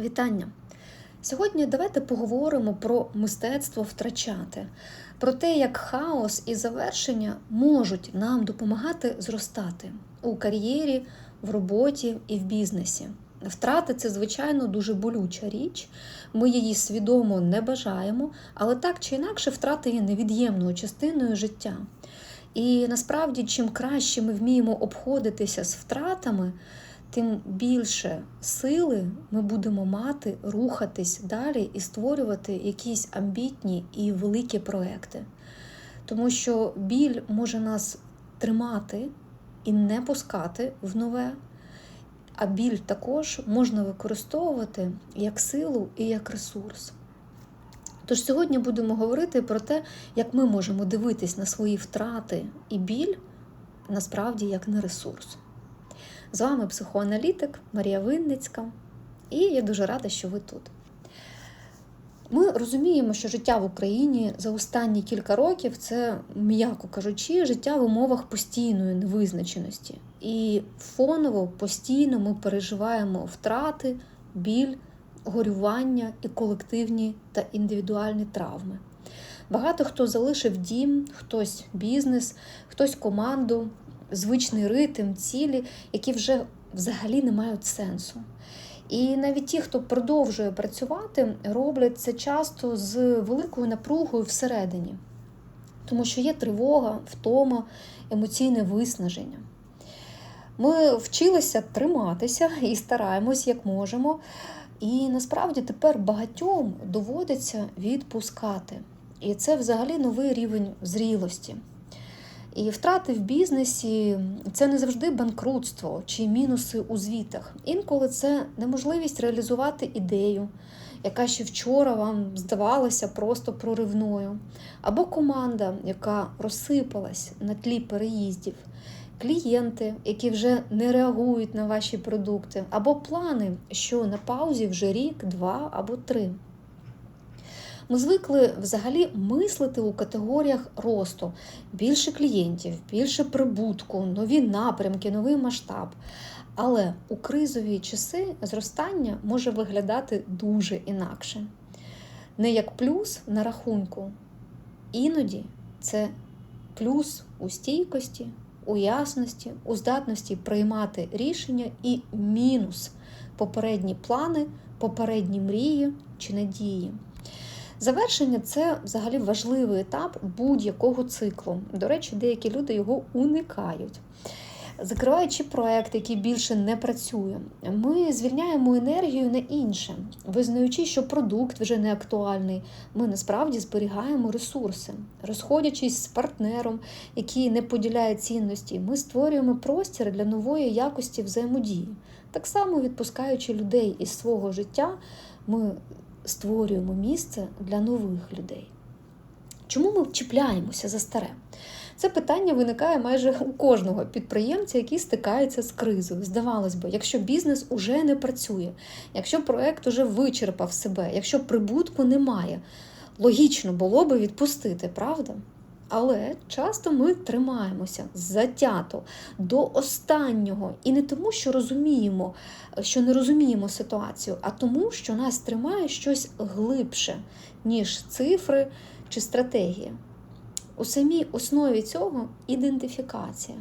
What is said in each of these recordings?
Вітання! Сьогодні давайте поговоримо про мистецтво втрачати, про те, як хаос і завершення можуть нам допомагати зростати у кар'єрі, в роботі і в бізнесі. Втрати це, звичайно, дуже болюча річ. Ми її свідомо не бажаємо, але так чи інакше втрати є невід'ємною частиною життя. І насправді, чим краще ми вміємо обходитися з втратами, тим більше сили ми будемо мати рухатись далі і створювати якісь амбітні і великі проекти. Тому що біль може нас тримати і не пускати в нове, а біль також можна використовувати як силу і як ресурс. Тож сьогодні будемо говорити про те, як ми можемо дивитись на свої втрати і біль насправді як на ресурс. З вами психоаналітик Марія Винницька, і я дуже рада, що ви тут. Ми розуміємо, що життя в Україні за останні кілька років це, м'яко кажучи, життя в умовах постійної невизначеності. І фоново постійно ми переживаємо втрати, біль, горювання і колективні та індивідуальні травми. Багато хто залишив дім, хтось бізнес, хтось команду, звичний ритм, цілі, які вже взагалі не мають сенсу. І навіть ті, хто продовжує працювати, роблять це часто з великою напругою всередині, тому що є тривога, втома, емоційне виснаження. Ми вчилися триматися і стараємось, як можемо. І насправді тепер багатьом доводиться відпускати. І це взагалі новий рівень зрілості. І втрати в бізнесі це не завжди банкрутство чи мінуси у звітах. Інколи це неможливість реалізувати ідею, яка ще вчора вам здавалася просто проривною, або команда, яка розсипалась на тлі переїздів, клієнти, які вже не реагують на ваші продукти, або плани, що на паузі вже рік, два або три. Ми звикли взагалі мислити у категоріях росту: більше клієнтів, більше прибутку, нові напрямки, новий масштаб. Але у кризові часи зростання може виглядати дуже інакше. Не як плюс на рахунку. Іноді це плюс у стійкості, у ясності, у здатності приймати рішення і мінус попередні плани, попередні мрії чи надії. Завершення це взагалі важливий етап будь-якого циклу. До речі, деякі люди його уникають. Закриваючи проект, який більше не працює, ми звільняємо енергію на інше, визнаючи, що продукт вже не актуальний, ми насправді зберігаємо ресурси. Розходячись з партнером, який не поділяє цінності, ми створюємо простір для нової якості взаємодії. Так само відпускаючи людей із свого життя, ми створюємо місце для нових людей. Чому ми чіпляємося за старе? Це питання виникає майже у кожного підприємця, який стикається з кризою. Здавалось би, якщо бізнес уже не працює, якщо проект уже вичерпав себе, якщо прибутку немає, логічно було би відпустити, правда? Але часто ми тримаємося затято до останнього. І не тому, що розуміємо, що не розуміємо ситуацію, а тому, що нас тримає щось глибше, ніж цифри чи стратегія. У самій основі цього ідентифікація.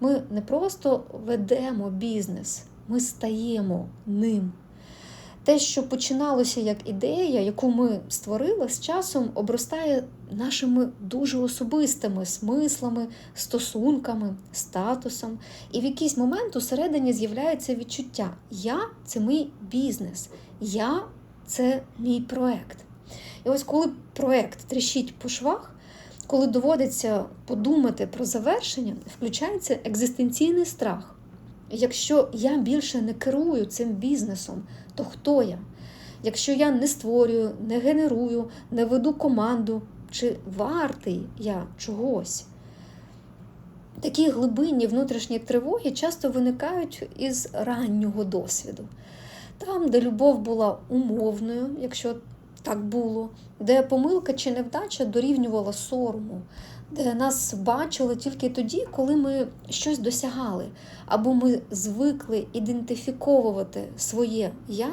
Ми не просто ведемо бізнес, ми стаємо ним. Те, що починалося як ідея, яку ми створили, з часом обростає нашими дуже особистими смислами, стосунками, статусом. І в якийсь момент усередині з'являється відчуття: я це мій бізнес, я це мій проект. І ось коли проект тріщить по швах, коли доводиться подумати про завершення, включається екзистенційний страх. Якщо я більше не керую цим бізнесом, то хто я? Якщо я не створюю, не генерую, не веду команду, чи вартий я чогось? Такі глибинні внутрішні тривоги часто виникають із раннього досвіду. Там, де любов була умовною, якщо так було, де помилка чи невдача дорівнювала сорому, де нас бачили тільки тоді, коли ми щось досягали, або ми звикли ідентифіковувати своє я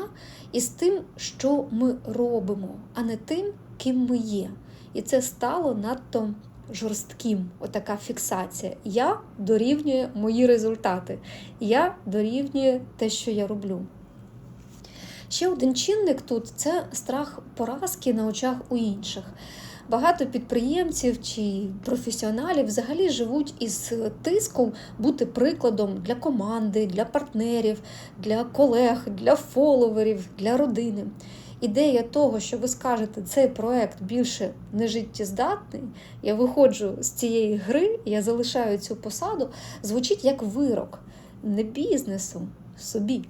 із тим, що ми робимо, а не тим, ким ми є. І це стало надто жорстким. Отака фіксація. Я дорівнює мої результати. Я дорівнює те, що я роблю. Ще один чинник тут це страх поразки на очах у інших. Багато підприємців чи професіоналів взагалі живуть із тиском бути прикладом для команди, для партнерів, для колег, для фоловерів, для родини. Ідея того, що ви скажете, цей проект більше не життєздатний, я виходжу з цієї гри, я залишаю цю посаду, звучить як вирок не бізнесу собі.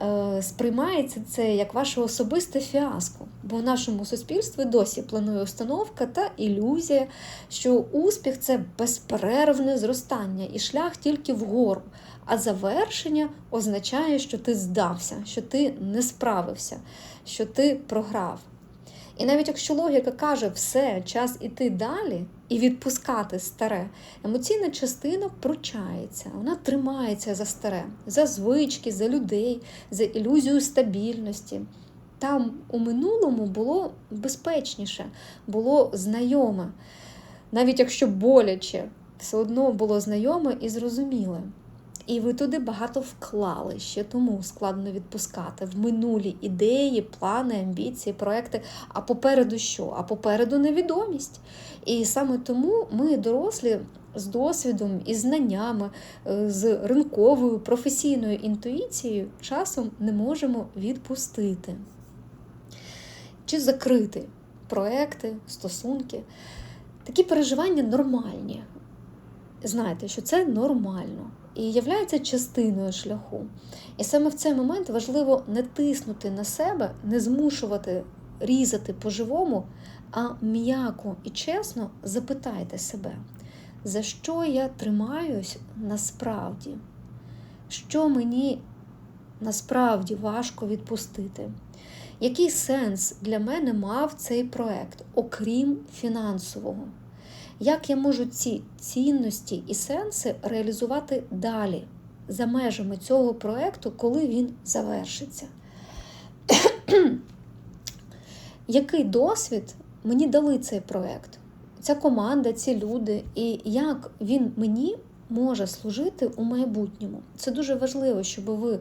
Е, сприймається це як ваше особисте фіаско, бо в нашому суспільстві досі планує установка та ілюзія, що успіх це безперервне зростання і шлях тільки вгору, а завершення означає, що ти здався, що ти не справився, що ти програв. І навіть якщо логіка каже, все, час іти далі і відпускати старе, емоційна частина пручається, вона тримається за старе, за звички, за людей, за ілюзію стабільності. Там у минулому було безпечніше, було знайоме. Навіть якщо боляче, все одно було знайоме і зрозуміле. І ви туди багато вклали, ще тому складно відпускати в минулі ідеї, плани, амбіції, проекти. А попереду що? А попереду невідомість. І саме тому ми, дорослі, з досвідом і знаннями, е, з ринковою професійною інтуїцією часом не можемо відпустити чи закрити проекти, стосунки. Такі переживання нормальні. Знаєте, що це нормально і являється частиною шляху. І саме в цей момент важливо не тиснути на себе, не змушувати різати по-живому, а м'яко і чесно запитайте себе, за що я тримаюсь насправді, що мені насправді важко відпустити. Який сенс для мене мав цей проект, окрім фінансового? Як я можу ці цінності і сенси реалізувати далі, за межами цього проєкту, коли він завершиться? Який досвід мені дали цей проєкт, ця команда, ці люди, і як він мені може служити у майбутньому? Це дуже важливо, щоб ви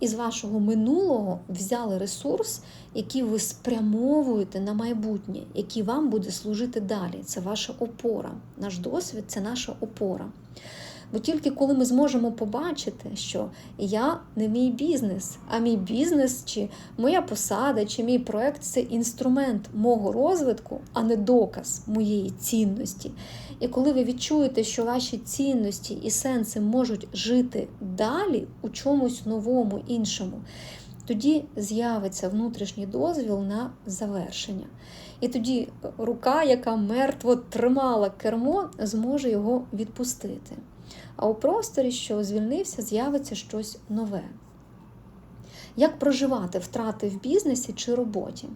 із вашого минулого взяли ресурс, який ви спрямовуєте на майбутнє, який вам буде служити далі. Це ваша опора. Наш досвід це наша опора. Бо тільки коли ми зможемо побачити, що я не мій бізнес, а мій бізнес, чи моя посада, чи мій проект це інструмент мого розвитку, а не доказ моєї цінності. І коли ви відчуєте, що ваші цінності і сенси можуть жити далі у чомусь новому, іншому, тоді з'явиться внутрішній дозвіл на завершення. І тоді рука, яка мертво тримала кермо, зможе його відпустити а у просторі, що звільнився, з'явиться щось нове. Як проживати втрати в бізнесі чи роботі?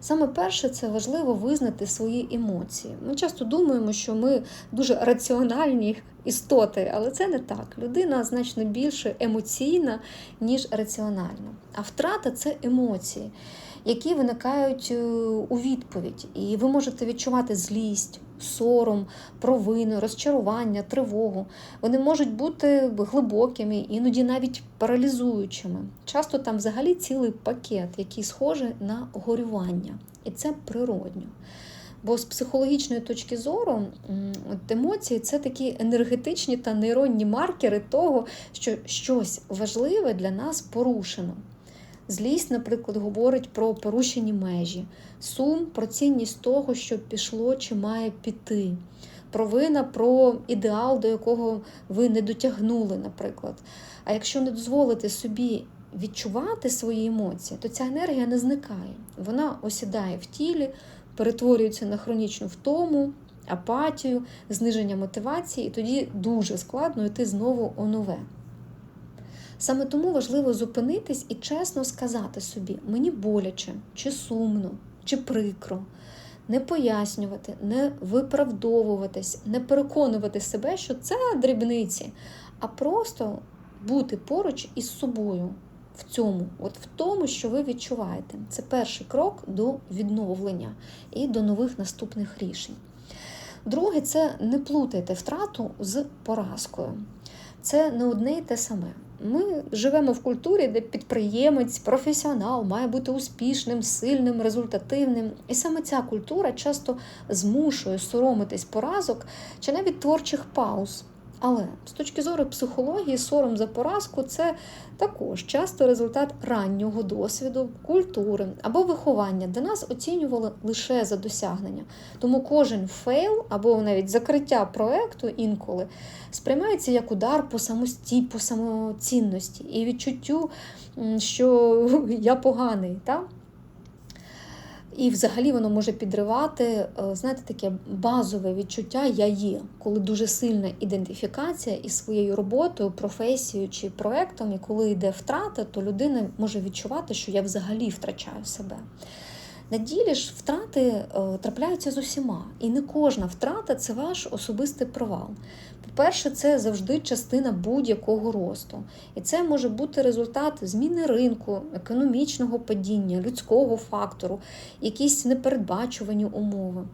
Саме перше, це важливо визнати свої емоції. Ми часто думаємо, що ми дуже раціональні істоти, але це не так. Людина значно більше емоційна, ніж раціональна. А втрата це емоції, які виникають е, у відповідь. І ви можете відчувати злість, сором, провину, розчарування, тривогу. Вони можуть бути глибокими, іноді навіть паралізуючими. Часто там взагалі цілий пакет, який схожий на горювання. І це природньо. Бо з психологічної точки зору емоції це такі енергетичні та нейронні маркери того, що щось важливе для нас порушено. Злість, наприклад, говорить про порушені межі, сум про цінність того, що пішло чи має піти, провина про ідеал, до якого ви не дотягнули, наприклад. А якщо не дозволити собі відчувати свої емоції, то ця енергія не зникає. Вона осідає в тілі, перетворюється на хронічну втому, апатію, зниження мотивації, і тоді дуже складно йти знову у нове. Саме тому важливо зупинитись і чесно сказати собі, мені боляче, чи сумно, чи прикро. не пояснювати, не виправдовуватись, не переконувати себе, що це дрібниці, а просто бути поруч із собою в цьому, от в тому, що ви відчуваєте. Це перший крок до відновлення і до нових наступних рішень. Друге, це не плутайте втрату з поразкою. Це не одне й те саме. Ми живемо в культурі, де підприємець, професіонал має бути успішним, сильним, результативним. І саме ця культура часто змушує соромитись поразок чи навіть творчих пауз. Але з точки зору психології, сором за поразку це також часто результат раннього досвіду, культури або виховання, де нас оцінювали лише за досягнення. Тому кожен фейл або навіть закриття проекту інколи сприймається як удар по самості, по самоцінності і відчуттю, що я поганий. Так? І взагалі воно може підривати, е, знаєте, таке базове відчуття я є, коли дуже сильна ідентифікація із своєю роботою, професією чи проектом, і коли йде втрата, то людина може відчувати, що я взагалі втрачаю себе. На ділі ж втрати е, трапляються з усіма, і не кожна втрата це ваш особистий провал. По-перше, це завжди частина будь-якого росту. І це може бути результат зміни ринку, економічного падіння, людського фактору, якісь непередбачувані умови.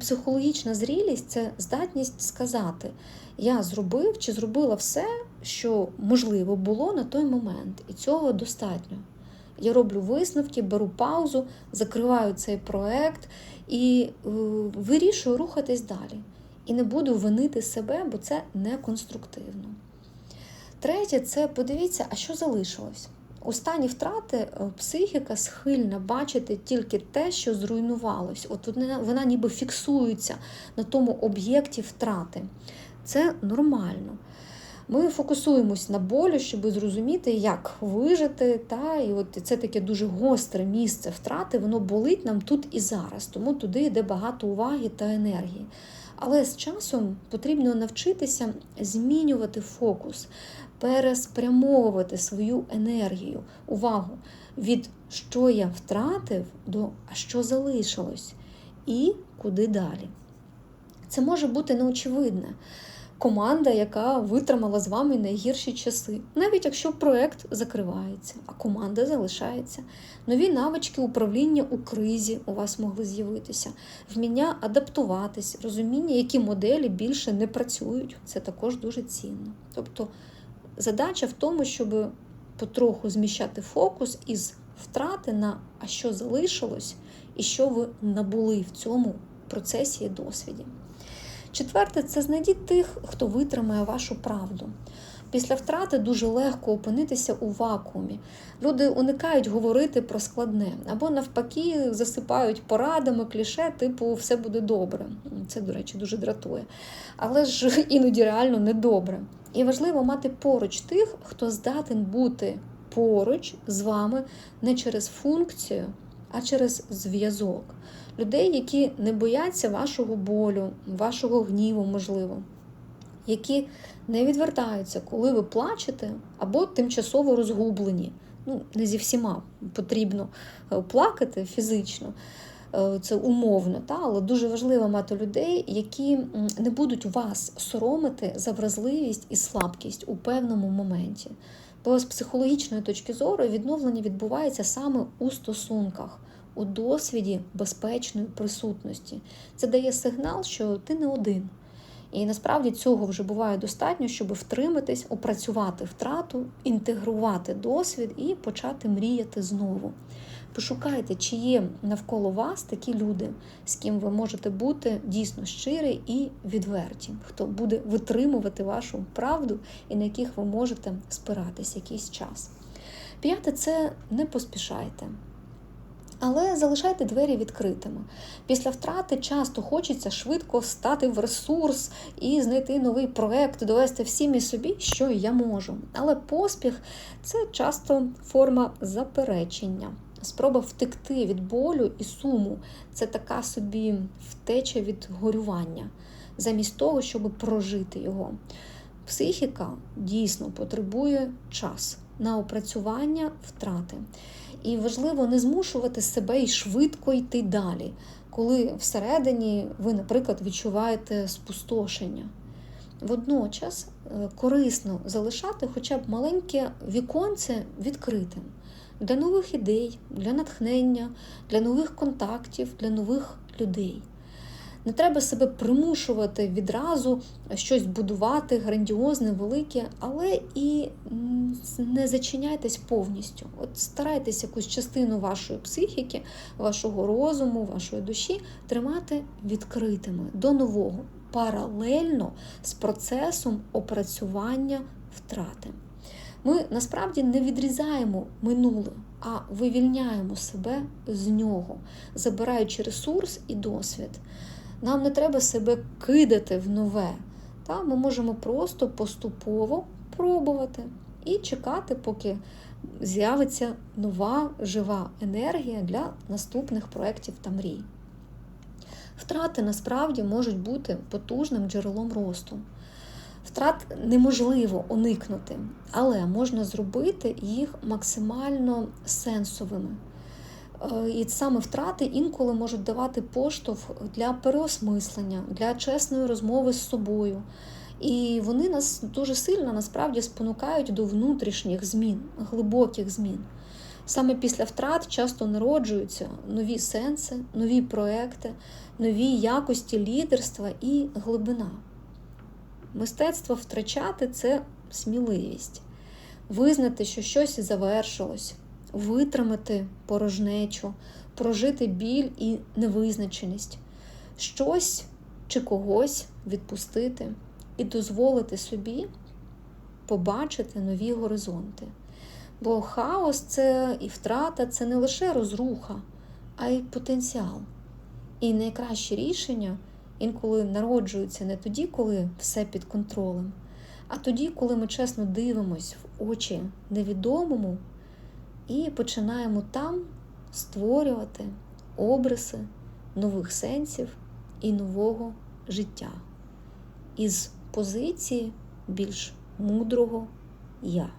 Психологічна зрілість це здатність сказати: я зробив чи зробила все, що можливо було на той момент, і цього достатньо. Я роблю висновки, беру паузу, закриваю цей проект і е, вирішую рухатись далі. І не буду винити себе, бо це не конструктивно. Третє, це подивіться, а що залишилось. У стані втрати е, психіка схильна бачити тільки те, що зруйнувалось. От вона, вона ніби фіксується на тому об'єкті втрати. Це нормально. Ми фокусуємось на болю, щоб зрозуміти, як вижити. Та, І от це таке дуже гостре місце втрати, воно болить нам тут і зараз, тому туди йде багато уваги та енергії. Але з часом потрібно навчитися змінювати фокус, переспрямовувати свою енергію, увагу від що я втратив до що залишилось, і куди далі. Це може бути неочевидне команда, яка витримала з вами найгірші часи, навіть якщо проект закривається, а команда залишається. Нові навички управління у кризі у вас могли з'явитися, вміння адаптуватись, розуміння, які моделі більше не працюють. Це також дуже цінно. Тобто задача в тому, щоб потроху зміщати фокус із втрати на а що залишилось, і що ви набули в цьому процесі і досвіді. Четверте, це знайдіть тих, хто витримає вашу правду. Після втрати дуже легко опинитися у вакуумі. Люди уникають говорити про складне, або навпаки засипають порадами, кліше, типу все буде добре. Це, до речі, дуже дратує. Але ж іноді реально недобре. І важливо мати поруч тих, хто здатен бути поруч з вами не через функцію, а через зв'язок людей, які не бояться вашого болю, вашого гніву, можливо, які не відвертаються, коли ви плачете або тимчасово розгублені. Ну, не зі всіма потрібно е, плакати фізично. Е, це умовно, та? але дуже важливо мати людей, які не будуть вас соромити за вразливість і слабкість у певному моменті. Бо з психологічної точки зору відновлення відбувається саме у стосунках у досвіді безпечної присутності. Це дає сигнал, що ти не один. І насправді цього вже буває достатньо, щоб втриматись, опрацювати втрату, інтегрувати досвід і почати мріяти знову. Пошукайте, чи є навколо вас такі люди, з ким ви можете бути дійсно щирі і відверті, хто буде витримувати вашу правду і на яких ви можете спиратись якийсь час. П'яте це не поспішайте. Але залишайте двері відкритими. Після втрати часто хочеться швидко встати в ресурс і знайти новий проект, довести всім і собі, що я можу. Але поспіх це часто форма заперечення. Спроба втекти від болю і суму це така собі втеча від горювання, замість того, щоб прожити його. Психіка дійсно потребує час на опрацювання втрати. І важливо не змушувати себе і швидко йти далі, коли всередині ви, наприклад, відчуваєте спустошення. Водночас е, корисно залишати хоча б маленьке віконце відкритим для нових ідей, для натхнення, для нових контактів, для нових людей. Не треба себе примушувати відразу щось будувати, грандіозне, велике, але і не зачиняйтесь повністю. От старайтесь якусь частину вашої психіки, вашого розуму, вашої душі тримати відкритими до нового, паралельно з процесом опрацювання втрати. Ми насправді не відрізаємо минуле, а вивільняємо себе з нього, забираючи ресурс і досвід. Нам не треба себе кидати в нове. Та? Ми можемо просто поступово пробувати і чекати, поки з'явиться нова жива енергія для наступних проєктів та мрій. Втрати насправді можуть бути потужним джерелом росту. Втрат неможливо уникнути, але можна зробити їх максимально сенсовими. Е, і саме втрати інколи можуть давати поштовх для переосмислення, для чесної розмови з собою. І вони нас дуже сильно насправді спонукають до внутрішніх змін, глибоких змін. Саме після втрат часто народжуються нові сенси, нові проекти, нові якості лідерства і глибина. Мистецтво втрачати це сміливість, визнати, що щось завершилось, витримати порожнечу, прожити біль і невизначеність, щось чи когось відпустити і дозволити собі побачити нові горизонти. Бо хаос це і втрата це не лише розруха, а й потенціал. І найкраще рішення інколи народжуються не тоді, коли все під контролем, а тоді, коли ми чесно дивимось в очі невідомому і починаємо там створювати обриси нових сенсів і нового життя із позиції більш мудрого я.